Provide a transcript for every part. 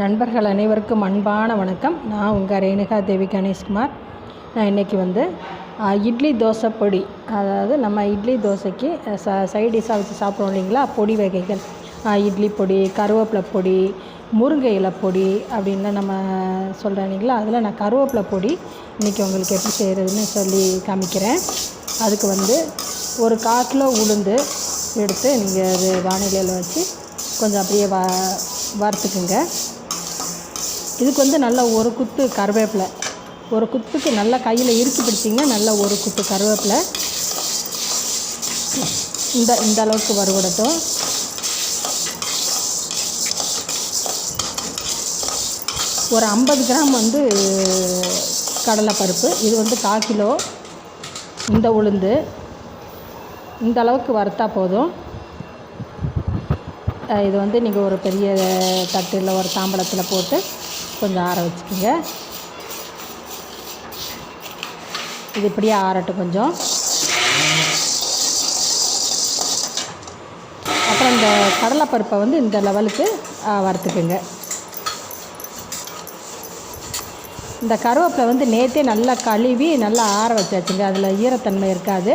நண்பர்கள் அனைவருக்கும் அன்பான வணக்கம். நான் உங்கள் ரேணுகா தேவி கணேஷ்குமார். நான் இன்றைக்கி வந்து இட்லி தோசை பொடி. அதாவது நம்ம இட்லி தோசைக்கு ச சைடிஷாக வச்சு சாப்பிட்றோம் இல்லைங்களா? பொடி வகைகள். இட்லி பொடி கருவேப்பிலை பொடி முருங்கை இலை பொடி அப்படின்னு நம்ம சொல்கிறேன் இல்லைங்களா? அதில் நான் கருவேப்பிலை பொடி இன்றைக்கி உங்களுக்கு எப்படி செய்கிறதுன்னு சொல்லி காமிக்கிறேன். அதுக்கு வந்து ஒரு கால் உளுந்து எடுத்து நீங்கள் அது வானிலையில் வச்சு கொஞ்சம் அப்படியே வ வறுத்துக்குங்க. இதுக்கு வந்து நல்லா ஒரு குத்து கருவேப்பிலை. ஒரு குத்துக்கு நல்லா கையில் இறுக்கி பிடிச்சிங்கன்னா நல்லா ஒரு குத்து கருவேப்பிலை. இந்த இந்த அளவுக்கு வறுபடட்டும் ஒரு ஐம்பது கிராம் வந்து கடலைப்பருப்பு. இது வந்து கால் கிலோ இந்த உளுந்து. இந்த அளவுக்கு வறுத்தா போதும். இது வந்து நீங்கள் ஒரு பெரிய தட்டில் ஒரு தாம்பளத்தில் போட்டு கொஞ்சம் ஆற வச்சுக்கோங்க. இது இப்படியே ஆறட்டும் கொஞ்சம். அப்புறம் இந்த கடலைப்பருப்பை வந்து இந்த லெவலுக்கு வறுத்துக்குங்க. இந்த கருவேப்பிலை வந்து நேற்றே நல்லா கழுவி நல்லா ஆற வச்சாச்சுங்க. அதில் ஈரத்தன்மை இருக்காது.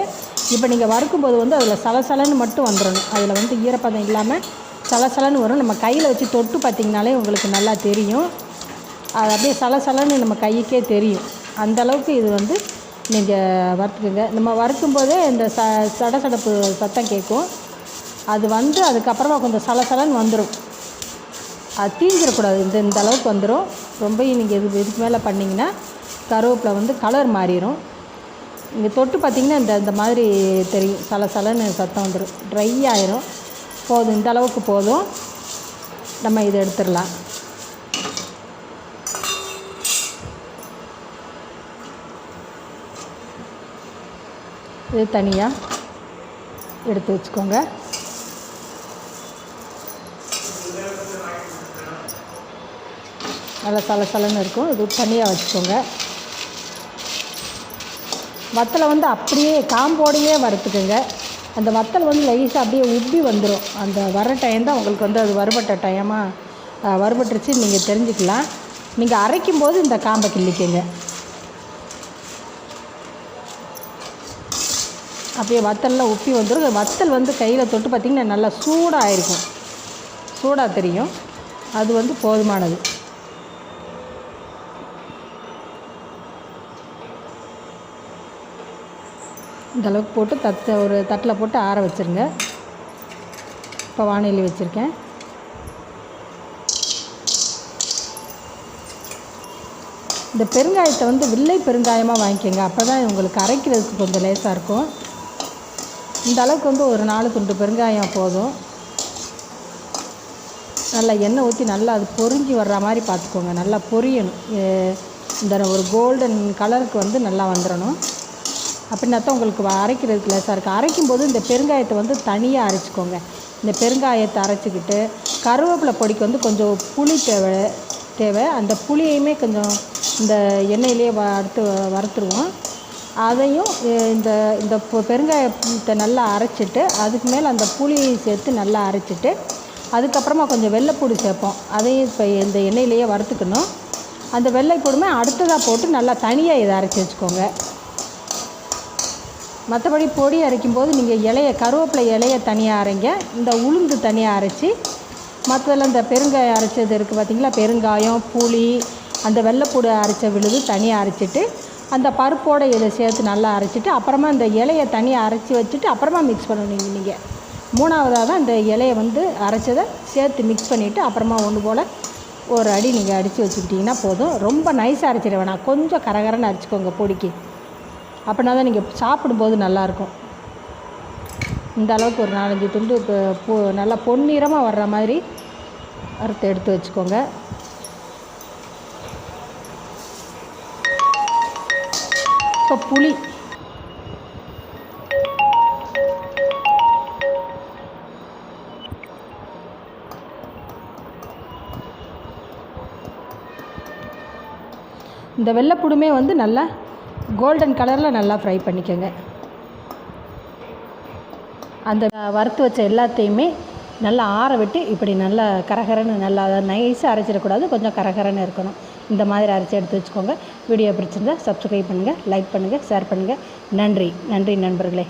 இப்போ நீங்கள் வறுக்கும்போது வந்து அதில் சலசலன்னு மட்டும் வந்துடணும் அதில் வந்து ஈரப்பதம் இல்லாமல் சலசலன்னு வரும். நம்ம கையில் வச்சு தொட்டு பார்த்திங்கனாலே உங்களுக்கு நல்லா தெரியும். அது அப்படியே சலசலன்னு நம்ம கைக்கே தெரியும். அந்த அளவுக்கு இது வந்து நீங்கள் வறுத்துக்குங்க. நம்ம வறுக்கும்போதே இந்த ச சடசடப்பு சத்தம் கேட்கும். அது வந்து அதுக்கப்புறமா கொஞ்சம் சலசலன்னு வந்துடும் அது தீஞ்சிடக்கூடாது. இந்த இந்த அளவுக்கு வந்துடும் ரொம்ப நீங்கள் இது இதுக்கு மேலே பண்ணிங்கன்னா கருவேப்பிலை வந்து கலர் மாறிடும் நீங்கள் தொட்டு பார்த்தீங்கன்னா இந்த இந்த மாதிரி தெரியும். சலசலன்னு சத்தம் வந்துடும் ட்ரை ஆயிரும். போதும் இந்த அளவுக்கு போதும். நம்ம இதை எடுத்துடலாம். இது தனியாக எடுத்து வச்சுக்கோங்க. நல்லா சலசலன்னு இருக்கும். இது தனியாக வச்சுக்கோங்க. வத்தலை வந்து அப்படியே காம்போடையே வறுத்துக்குங்க. அந்த வத்தல் வந்து லைஸாக அப்படியே உப்பி வந்துடும் அந்த வர டைம் தான் உங்களுக்கு வந்து அது வறுபட்ட டைமாக வறுபட்டுருச்சு. நீங்கள் தெரிஞ்சுக்கலாம். நீங்கள் அரைக்கும் போது இந்த காம்பை கிள்ளிக்கங்க. அப்படியே வத்தல்லாம் உப்பி வந்துடும் வத்தல் வந்து கையில் தொட்டு பார்த்திங்கன்னா நல்லா சூடாக இருக்கும் சூடாக தெரியும். அது வந்து போதுமானது. இந்தளவுக்கு போட்டு தத்தை ஒரு தட்டில் போட்டு ஆற வச்சுருங்க. இப்போ வானிலை வச்சுருக்கேன். இந்த பெருங்காயத்தை வந்து வில்லை பெருங்காயமாக வாங்கிக்கோங்க. அப்போ தான் உங்களுக்கு அரைக்கிறதுக்கு கொஞ்சம் லேசாக இருக்கும். இந்த அளவுக்கு வந்து ஒரு நாலு துண்டு பெருங்காயம் போதும். நல்லா எண்ணெய் ஊற்றி நல்லா அது பொரிஞ்சு வர்ற மாதிரி பார்த்துக்கோங்க. நல்லா பொரியணும். இந்த ஒரு கோல்டன் கலருக்கு வந்து நல்லா வந்துடணும். அப்படின்னா தான் உங்களுக்கு அரைக்கிறதுக்கு லேசாக இருக்குது அரைக்கும்போது இந்த பெருங்காயத்தை வந்து தனியாக அரைச்சிக்கோங்க. இந்த பெருங்காயத்தை அரைச்சிக்கிட்டு கருவேப்பிலை பொடிக்கு வந்து கொஞ்சம் புளி தேவை தேவை. அந்த புளியையுமே கொஞ்சம் இந்த எண்ணெயிலேயே வறுத்து வறுத்துருவோம். அதையும் இந்த இந்த பொ- பெருங்காயத்தை நல்லா அரைச்சிட்டு அதுக்கு மேலே அந்த புளியையும் சேர்த்து நல்லா அரைச்சிட்டு அதுக்கப்புறமா கொஞ்சம் வெள்ளைப்பூடி சேர்ப்போம். அதையும் இப்போ இந்த எண்ணெயிலேயே வறுத்துக்கணும். அந்த வெள்ளைப்பூடுமே அடுத்ததாக போட்டு நல்லா தனியாக இதை அரைச்சி வச்சுக்கோங்க. மற்றபடி பொடி அரைக்கும் போது நீங்கள் இலைய கருவேப்பிலை இலைய தனியாக அரைங்க. இந்த உளுந்து தனியாக அரைச்சி மற்றதெல்லாம் இந்த பெருங்காயம் அரைச்சது இருக்குது பார்த்தீங்களா பெருங்காயம் புளி அந்த வெள்ளைப்பூடு அரைச்ச விழுது தனியாக அரைச்சிட்டு அந்த பருப்போடு இதை சேர்த்து நல்லா அரைச்சிட்டு அப்புறமா இந்த இலையை தனியாக அரைச்சி வச்சுட்டு அப்புறமா மிக்ஸ் பண்ணணும் நீங்கள் மூணாவதாக தான் இந்த இலையை வந்து அரைச்சதை சேர்த்து மிக்ஸ் பண்ணிவிட்டு அப்புறமா ஒன்று போல் ஒரு அடி நீங்கள் அடித்து வச்சுக்கிட்டிங்கன்னா போதும். ரொம்ப நைஸாக அரைச்சிட வேணாம் கொஞ்சம் கரகரன்னு அரைச்சிக்கோங்க பொடிக்கு. அப்படின்னா தான் நீங்கள் சாப்பிடும்போது நல்லாயிருக்கும். இந்த அளவுக்கு ஒரு நாலஞ்சு துண்டு இப்போ நல்லா பொன்னிறமாக வர்ற மாதிரி அறுத்து எடுத்து வச்சுக்கோங்க. இப்போ புளி. இந்த வெள்ளைப்புடுமே வந்து நல்லா கோல்டன் கலரில் நல்லா ஃப்ரை பண்ணிக்கோங்க. அந்த வறுத்து வச்ச எல்லாத்தையுமே நல்லா ஆற விட்டு இப்படி நல்லா கரகரன்னு நல்லா நைஸாக அரைச்சிடக்கூடாது. கொஞ்சம் கரகரன்னு இருக்கணும். இந்த மாதிரி அரைச்சி எடுத்து வச்சுக்கோங்க. வீடியோ பிடிச்சிருந்தா சப்ஸ்கிரைப் பண்ணுங்கள் லைக் பண்ணுங்கள் ஷேர் பண்ணுங்கள் நன்றி. நன்றி நண்பர்களே.